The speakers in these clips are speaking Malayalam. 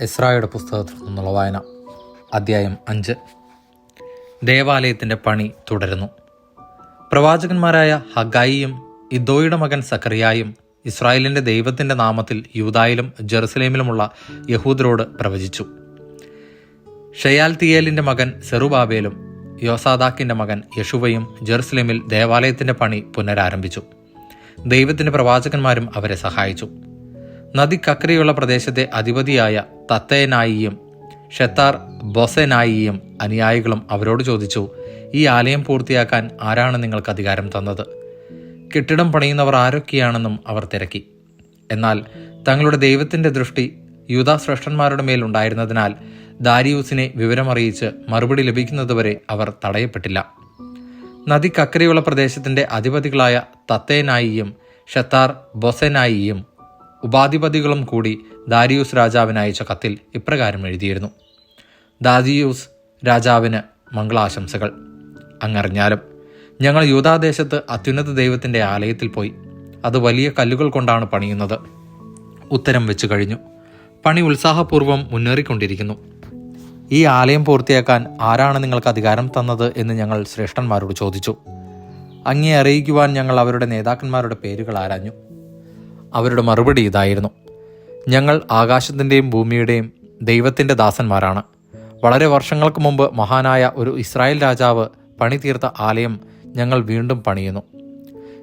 എസ്രായുടെ പുസ്തകത്തിൽ നിന്നുള്ള വായന അദ്ധ്യായം അഞ്ച്. ദേവാലയത്തിന്റെ പണി തുടരുന്നു. പ്രവാചകന്മാരായ ഹഗായിയും ഇദ്ദോയുടെ മകൻ സക്കറിയായും ഇസ്രായേലിന്റെ ദൈവത്തിന്റെ നാമത്തിൽ യൂതായിലും ജെറുസലേമിലുമുള്ള യഹൂദരോട് പ്രവചിച്ചു. ഷെയാൽ തിയേലിന്റെ മകൻ സെറുബാബേലും യോസാദാക്കിന്റെ മകൻ യഷുവയും ജെറുസലേമിൽ ദേവാലയത്തിന്റെ പണി പുനരാരംഭിച്ചു. ദൈവത്തിന്റെ പ്രവാചകന്മാരും അവരെ സഹായിച്ചു. നദിക്കക്കരെയുള്ള പ്രദേശത്തെ അധിപതിയായ തത്തേനായിയും ഷെത്താർ ബൊസെനായിയും അനുയായികളും അവരോട് ചോദിച്ചു ഈ ആലയം പൂർത്തിയാക്കാൻ ആരാണ് നിങ്ങൾക്ക് അധികാരം തന്നത്? കെട്ടിടം പണിയുന്നവർ ആരൊക്കെയാണെന്നും അവർ തിരക്കി. എന്നാൽ തങ്ങളുടെ ദൈവത്തിന്റെ ദൃഷ്ടി യൂതാ ശ്രേഷ്ഠന്മാരുടെ മേൽ ഉണ്ടായിരുന്നതിനാൽ ദാരിയൂസിനെ വിവരമറിയിച്ച് മറുപടി ലഭിക്കുന്നതുവരെ അവർ തടയപ്പെട്ടില്ല. നദിക്കക്കരെയുള്ള പ്രദേശത്തിന്റെ അധിപതികളായ തത്തേനായിയും ഷത്താർ ബൊസെനായിയും ഉപാധിപതികളും കൂടി ദാരിയൂസ് രാജാവിന് അയച്ച കത്തിൽ ഇപ്രകാരം എഴുതിയിരുന്നു. ദാരിയൂസ് രാജാവിന് മംഗളാശംസകൾ. അങ്ങറിഞ്ഞാലും ഞങ്ങൾ യൂതാദേശത്ത് അത്യുന്നത ദൈവത്തിന്റെ ആലയത്തിൽ പോയി. അത് വലിയ കല്ലുകൾ കൊണ്ടാണ് പണിയുന്നത്. ഉത്തരം വെച്ചു കഴിഞ്ഞു. പണി ഉത്സാഹപൂർവം മുന്നേറിക്കൊണ്ടിരിക്കുന്നു. ഈ ആലയം പൂർത്തിയാക്കാൻ ആരാണ് നിങ്ങൾക്ക് അധികാരം തന്നത് എന്ന് ഞങ്ങൾ ശ്രേഷ്ഠന്മാരോട് ചോദിച്ചു. അങ്ങേ അറിയിക്കുവാൻ ഞങ്ങൾ അവരുടെ നേതാക്കന്മാരുടെ പേരുകൾ ആരാഞ്ഞു. അവരുടെ മറുപടി ഇതായിരുന്നു. ഞങ്ങൾ ആകാശത്തിന്റെയും ഭൂമിയുടെയും ദൈവത്തിന്റെ ദാസന്മാരാണ്. വളരെ വർഷങ്ങൾക്ക് മുമ്പ് മഹാനായ ഒരു ഇസ്രായേൽ രാജാവ് പണിതീർത്ത ആലയം ഞങ്ങൾ വീണ്ടും പണിയുന്നു.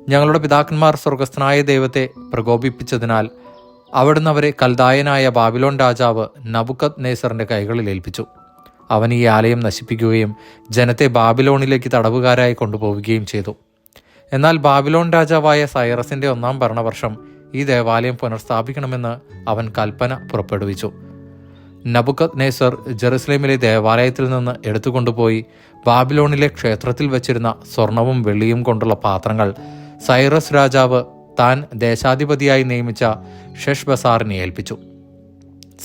ഞങ്ങളുടെ പിതാക്കന്മാർ സ്വർഗസ്ഥനായ ദൈവത്തെ പ്രകോപിപ്പിച്ചതിനാൽ അവിടുന്ന് അവരെ കൽദായനായ ബാബിലോൺ രാജാവ് നബുക്കത് നേസറിന്റെ കൈകളിൽ ഏൽപ്പിച്ചു. അവൻ ഈ ആലയം നശിപ്പിക്കുകയും ജനത്തെ ബാബിലോണിലേക്ക് തടവുകാരായി കൊണ്ടുപോവുകയും ചെയ്തു. എന്നാൽ ബാബിലോൺ രാജാവായ സൈറസിന്റെ ഒന്നാം ഭരണവർഷം ഈ ദേവാലയം പുനഃസ്ഥാപിക്കണമെന്ന് അവൻ കൽപ്പന പുറപ്പെടുവിച്ചു. നബുക്കത് നേസർ ജെറുസലേമിലെ ദേവാലയത്തിൽ നിന്ന് എടുത്തുകൊണ്ടുപോയി ബാബിലോണിലെ ക്ഷേത്രത്തിൽ വച്ചിരുന്ന സ്വർണവും വെള്ളിയും കൊണ്ടുള്ള പാത്രങ്ങൾ സൈറസ് രാജാവ് താൻ ദേശാധിപതിയായി നിയമിച്ച ഷെഷ് ബസാറിനെ ഏൽപ്പിച്ചു.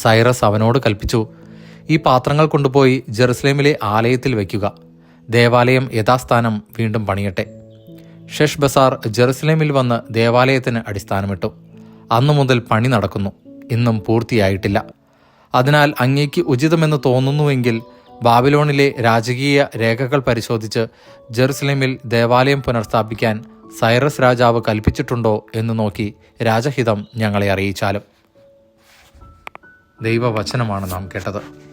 സൈറസ് അവനോട് കൽപ്പിച്ചു ഈ പാത്രങ്ങൾ കൊണ്ടുപോയി ജെറുസലേമിലെ ആലയത്തിൽ വയ്ക്കുക. ദേവാലയം യഥാസ്ഥാനം വീണ്ടും പണിയട്ടെ. ഷെഷ് ബസാർ ജെറുസലേമിൽ വന്ന് ദേവാലയത്തിന് അടിസ്ഥാനമിട്ടു. അന്നു മുതൽ പണി നടക്കുന്നു. ഇന്നും പൂർത്തിയായിട്ടില്ല. അതിനാൽ അങ്ങേക്ക് ഉചിതമെന്ന് തോന്നുന്നുവെങ്കിൽ ബാബിലോണിലെ രാജകീയ രേഖകൾ പരിശോധിച്ച് ജെറുസലേമിൽ ദേവാലയം പുനഃസ്ഥാപിക്കാൻ സൈറസ് രാജാവ് കൽപ്പിച്ചിട്ടുണ്ടോ എന്ന് നോക്കി രാജഹിതം ഞങ്ങളെ അറിയിച്ചാലും. ദൈവവചനമാണ് നാം കേട്ടത്.